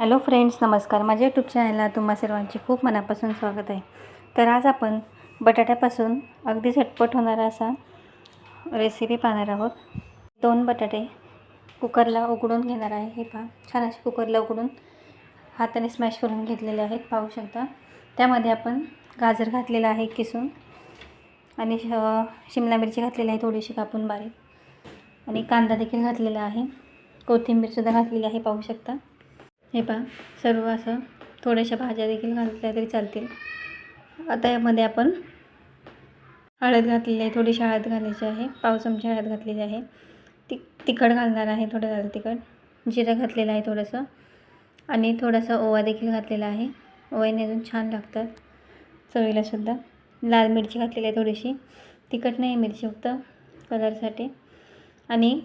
Hello friends नमस्कार. माझ्या YouTube चॅनलला तुम्हा सर्वांचे खूप मनापासून स्वागत आहे. तर आज आपण बटाट्यापासून अगदी झटपट होणारा असा रेसिपी पाहणार आहोत. दोन बटाटे कुकरला उकडून घेणार आहे. हे पहा छान असे कुकरला उकडून हाताने स्मॅश करून घेतलेले आहेत पाहू शकता. त्यामध्ये आपण गाजर घातलेला आहे किसून आणि शिमला मिरची घातलेली आहे थोडीशी कापून बारीक. आणि कांदा देखील घातलेला आहे. कोथिंबीरसुद्धा घातलेली आहे पाहू शकता. हे पहा सर्व असं थोड्याशा भाज्या देखील घातल्या तरी चालतील. आता यामध्ये आपण हळद घातलेली आहे थोडीशी हळद घालायची आहे पाव चमचे हळद घातलेली आहे. ति तिखट घालणार आहे थोडं झालं तिखट. जिरं घातलेलं आहे थोडंसं. आणि थोडासा ओवा देखील घातलेला आहे. ओव्याने अजून छान लागतात चवीलासुद्धा लाल मिरची घातलेली आहे थोडीशी. तिखट नाही मिरची फक्त कलरसाठी. आणि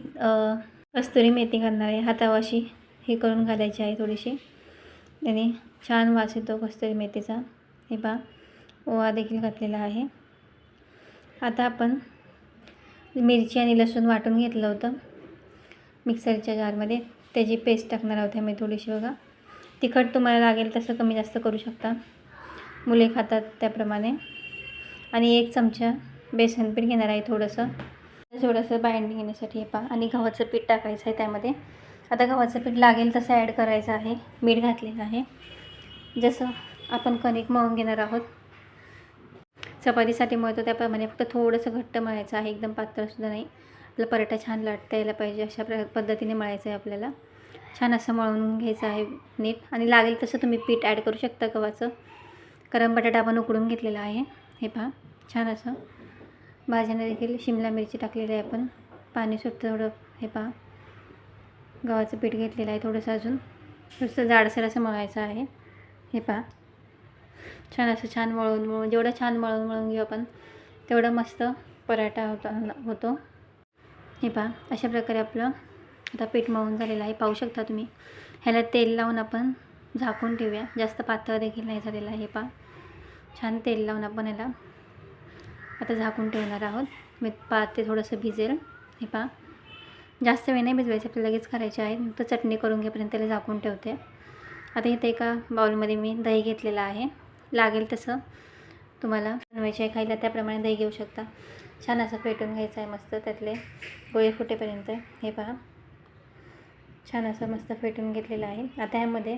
कस्तुरी मेथी घालणार आहे. हातावाशी हे करून घालायची आहे थोडीशी त्याने छान वास येतो कसतरी मेथीचा. हे पहा ओवा देखील घातलेला आहे. आता आपण मिरची आणि लसूण वाटून घेतलं होतं मिक्सरच्या जारमध्ये. त्याची पेस्ट टाकणार आहोत मी थोडीशी बघा. तिखट तुम्हाला लागेल तसं कमी जास्त करू शकता. मुले खातात त्याप्रमाणे. आणि एक चमचा बेसन पीठ घेणार आहे थोडंसं. थोडंसं बाइंडिंग येण्यासाठी हे पहा. आणि गव्हाचं पीठ टाकायचं आहे त्यामध्ये. आता गव्हाचं पीठ लागेल तसं ॲड करायचं आहे. मीठ घातलेलं आहे. जसं आपण कणिक मळून घेणार आहोत. चपातीसाठी मळतो त्याप्रमाणे फक्त थोडंसं घट्ट मळायचं आहे. एकदम पातळसुद्धा नाही. आपला पराठा छान लाटता यायला पाहिजे. अशा प्र पद्धतीने मळायचं आहे आपल्याला. छान असं मळून घ्यायचं आहे नीट. आणि लागेल तसं तुम्ही पीठ ॲड करू शकता गव्हाचं. कारण बटाटा आपण उकडून घेतलेला आहे. हे पहा. छान असं भाज्यांना देखील शिमला मिरची टाकलेली आहे आपण. पाणी सुटतं थोडं. हे पहा. गव्हाचं पीठ घेतलेलं आहे थोडंसं अजून. थोडंसं जाडसर असं मळायचं आहे. हे पहा. छान असं छान मळून मळून जेवढं छान मळून मळून घेऊ आपण तेवढं मस्त पराठा होता होतो. हे पहा अशा प्रकारे आपलं आता पीठ मळून झालेलं आहे. पाहू शकता तुम्ही. ह्याला तेल लावून आपण झाकून ठेवूया. जास्त पातळ देखील नाही झालेलं आहे हे पहा. छान तेल लावून आपण ह्याला आता झाकून ठेवणार आहोत. मी पा ते थोडंसं भिजेल. हे पहा. जास्त वेळ नाही भिजवायचं आपल्याला लगेच करायचे आहे. फक्त चटणी करून घेपर्यंत त्याला झाकून ठेवते. आता इथे एका बाउलमध्ये मी दही घेतलेलं आहे. लागेल तसं तुम्हाला. बनवायचे आहे खायला त्याप्रमाणे दही घेऊ शकता. छान असं फेटून घ्यायचं आहे मस्त त्यातले गोळे फुटेपर्यंत. हे पहा. छान असं मस्त फेटून घेतलेलं आहे. आता ह्यामध्ये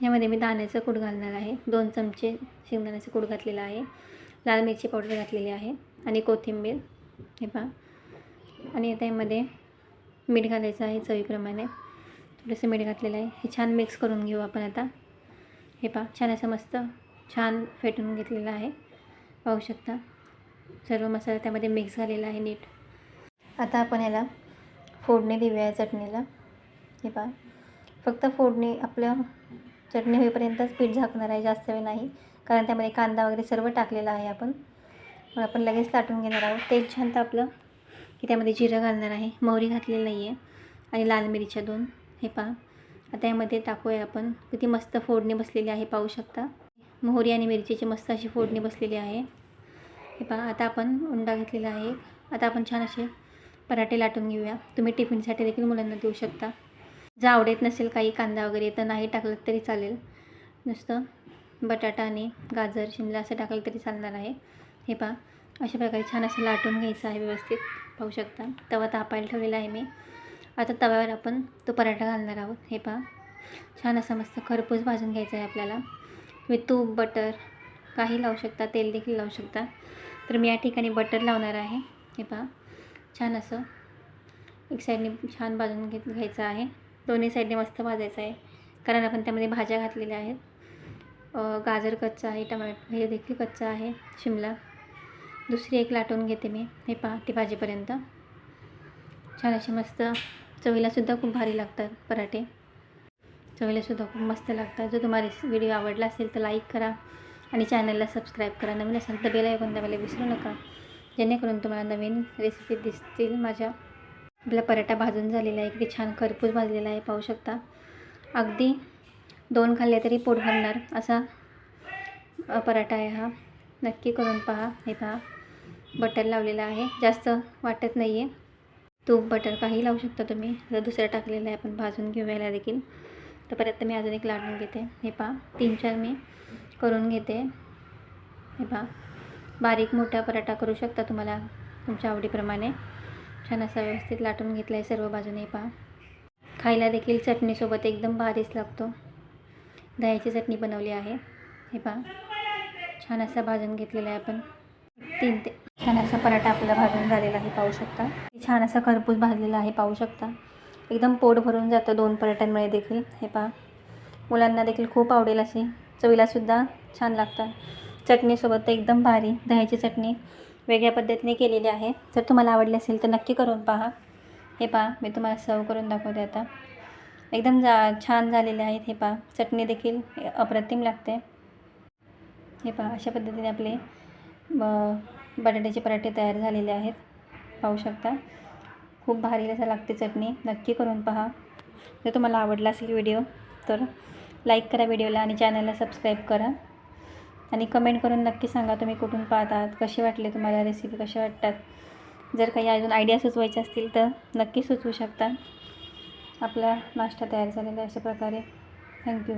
ह्यामध्ये मी दाण्याचं कूट घालणार आहे. दोन चमचे शेंगदाण्याचं कूट घातलेलं आहे. लाल मिरची पावडर घातलेली आहे. आणि कोथिंबीर. हे पहा. आणि आता यामध्ये मीठ घालायचं आहे चवीप्रमाणे. थोडंसं मीठ घातलेलं आहे. हे छान मिक्स करून घेऊ आपण आता. हे पा छान असं मस्त छान फेटून घेतलेलं आहे. पाहू शकता. सर्व मसाला त्यामध्ये मिक्स झालेला आहे नीट. आता आपण याला फोडणी देऊया या चटणीला. हे पा फक्त फोडणी आपलं चटणी होईपर्यंतच पीठ झाकणार आहे जास्त वेळ नाही. कारण त्यामध्ये कांदा वगैरे सर्व टाकलेला आहे आपण. मग आपण लगेच लाटून घेणार आहोत. तेल छान तर आपलं की त्यामध्ये जिरं घालणार आहे. मोहरी घातलेली नाही आहे आणि लाल मिरच्या दोन. हे पहा. आता यामध्ये टाकूया आपण. किती मस्त फोडणी बसलेली आहे पाहू शकता. मोहरी आणि मिरचीची मस्त अशी फोडणी बसलेली आहे. हे पहा. आता आपण उंडा घेतलेला आहे. आता आपण छान असे पराठे लाटून घेऊया. तुम्ही टिफिनसाठी देखील मुलांना देऊ शकता. जर आवडत नसेल काही कांदा वगैरे तर नाही टाकलं तरी चालेल. नुसतं बटाटा आणि गाजर शिमला असं टाकलं तरी चालणार आहे. हे पहा. अशा प्रकारे छान असं लाटून घ्यायचं आहे व्यवस्थित. पाहू शकता. तवा तापायला ठेवलेला आहे मी. आता तव्यावर आपण तो पराठा घालणार आहोत. हे पहा. छान असं मस्त खरपूस भाजून घ्यायचं आहे आपल्याला. तुम्ही तूप बटर काही लावू शकता. तेल देखील लावू शकता. तर मी या ठिकाणी बटर लावणार आहे. हे पहा. छान असं एक साईडने छान भाजून घेत घ्यायचं आहे. दोन्ही साईडने मस्त भाजायचं आहे. कारण आपण त्यामध्ये भाज्या घातलेल्या आहेत. गाजर कच्चा आहे टमॅटो हे देखील कच्चा आहे. शिमला. दुसरी एक लाटून घेते मी हे पहा ते भाजीपर्यंत. छान असे मस्त चवीलासुद्धा खूप भारी लागतात पराठे. चवीलासुद्धा खूप मस्त लागतात. जर तुम्हाला व्हिडिओ आवडला असेल तर लाईक करा आणि चॅनलला सबस्क्राईब करा. नवीन असेल तर बेल ऐकून दाबायला विसरू नका. जेणेकरून तुम्हाला नवीन रेसिपी दिसतील माझ्या. आपला पराठा भाजून झालेला आहे. किती छान खरपूस भाजलेला आहे पाहू शकता. अगदी दोन खाल्ले तरी पोट भरणार असा पराठा आहे हा. नक्की करून पहा. हे पहा. बटर लावलेला आहे. जास्त वाटत नाही आहे तूप बटर काही लावू शकता तुम्ही. जर दुसरं टाकलेलं आहे आपण भाजून घेऊया देखील. तर परत मी अजून एक लाटून घेते. हे पहा तीन चार मी करून घेते. हे पहा बारीक मोठा पराठा करू शकता तुम्हाला तुमच्या आवडीप्रमाणे. छान असा व्यवस्थित लाटून घेतला आहे सर्व बाजूने पहा. खायला देखील चटणीसोबत एकदम भारीच लागतो. दह्याची चटणी बनवली आहे. हे पहा छान असा भाजून घेतलेला आहे आपण. तीन ते छान असा पराठा आपला भाजून झालेला आहे पाहू शकता. छान असा खरपूस भाजलेला आहे पाहू शकता. एकदम पोट भरून जातं दोन पराठ्यांमुळे देखील. हे पहा. मुलांना देखील खूप आवडेल अशी. चवीलासुद्धा छान लागतात. चटणीसोबत तर एकदम भारी दह्याची चटणी वेगळ्या पद्धतीने केलेली आहे. जर तुम्हाला आवडली असेल तर नक्की करून पहा. हे पहा मी तुम्हाला सर्व करून दाखवते आता. एकदम जा छान झालेले आहेत हे पहा. चटणी देखील अप्रतिम लागते. हे पहा अशा पद्धतीने आपले बटाट्याचे पराठे तयार झालेले आहेत. पाहू शकता. खूप भारी असं लागते चटणी. नक्की करून पहा. जर तुम्हाला आवडला असेल व्हिडिओ तर लाईक करा व्हिडिओला आणि चॅनलला सबस्क्राईब करा. आणि कमेंट करून नक्की सांगा तुम्ही कुठून पाहतात कसे वाटले तुम्हाला रेसिपी कशा वाटतात. जर काही अजून आयडिया सुचवायच्या असतील तर नक्की सुचवू शकता. आपला नाश्ता तयार झालेला आहे अशा प्रकारे. थँक्यू